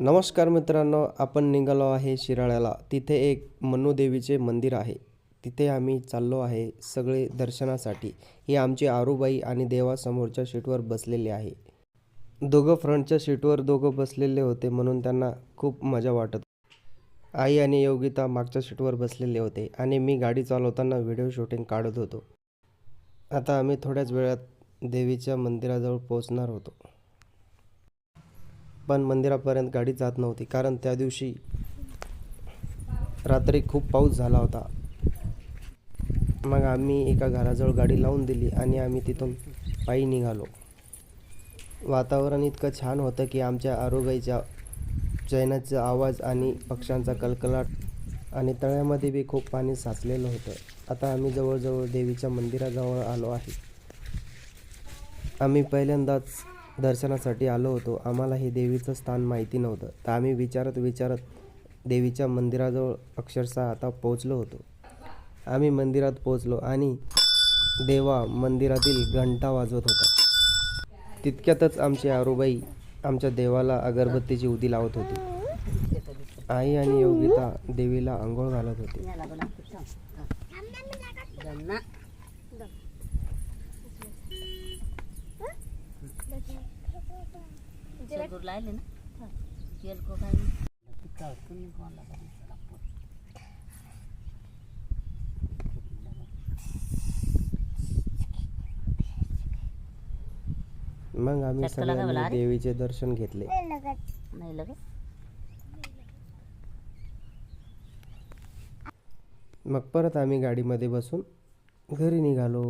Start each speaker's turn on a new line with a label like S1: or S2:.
S1: नमस्कार मित्रांनो आपण निघालो आहे शिराळ्याला. तिथे एक मनुदेवीचे मंदिर आहे. तिथे आम्ही चाललो आहे सगळे दर्शनासाठी. ही आमची आरूबाई आणि देवासमोरच्या शीटवर सीटवर आहे. दोघं फ्रंटच्या सीटवर दोघं बसलेले होते म्हणून त्यांना खूप मजा वाटत आई आणि योगिता मागच्या सीटवर बसलेले होते आणि मी गाडी चालवताना व्हिडिओ शूटिंग काढत होतो. आता आम्ही थोड्याच वेळात देवीच्या मंदिराजवळ पोहोचणार होतो. पण मंदिरापर्यंत गाडी जात नव्हती. कारण त्या दिवशी रात्री खूप पाऊस झाला होता. मग आम्ही एका घराजवळ गाडी लावून दिली आणि आम्ही तिथून पायी निघालो. वातावरण इतकं छान होतं की आमच्या आरोग्याच्या चैनाचा आवाज आणि पक्ष्यांचा कलकलाट आणि तळ्यामध्ये बी खूप पाणी साचलेलं होतं. आता आम्ही जवळजवळ देवीच्या मंदिराजवळ आलो आहे. आम्ही पहिल्यांदाच दर्शनासाठी आलो होतो. आम्हाला हे देवीचं स्थान माहिती नव्हतं. तर आम्ही विचारत विचारत देवीच्या मंदिराजवळ अक्षरशः आता पोचलो होतो. आम्ही मंदिरात पोचलो आणि देवा मंदिरातील घंटा वाजवत होता. तितक्यातच आमची आरुबाई आमच्या देवाला अगरबत्तीची उदी लावत होती. आई आणि योगिता देवीला आंघोळ घालत होती.
S2: ना? काय
S1: मग आम्ही
S2: लागावा
S1: सगळ्यांनी. देवीचे दर्शन घेतले.
S2: नाही लगे
S1: मग परत आम्ही गाडीमध्ये बसून घरी निघालो.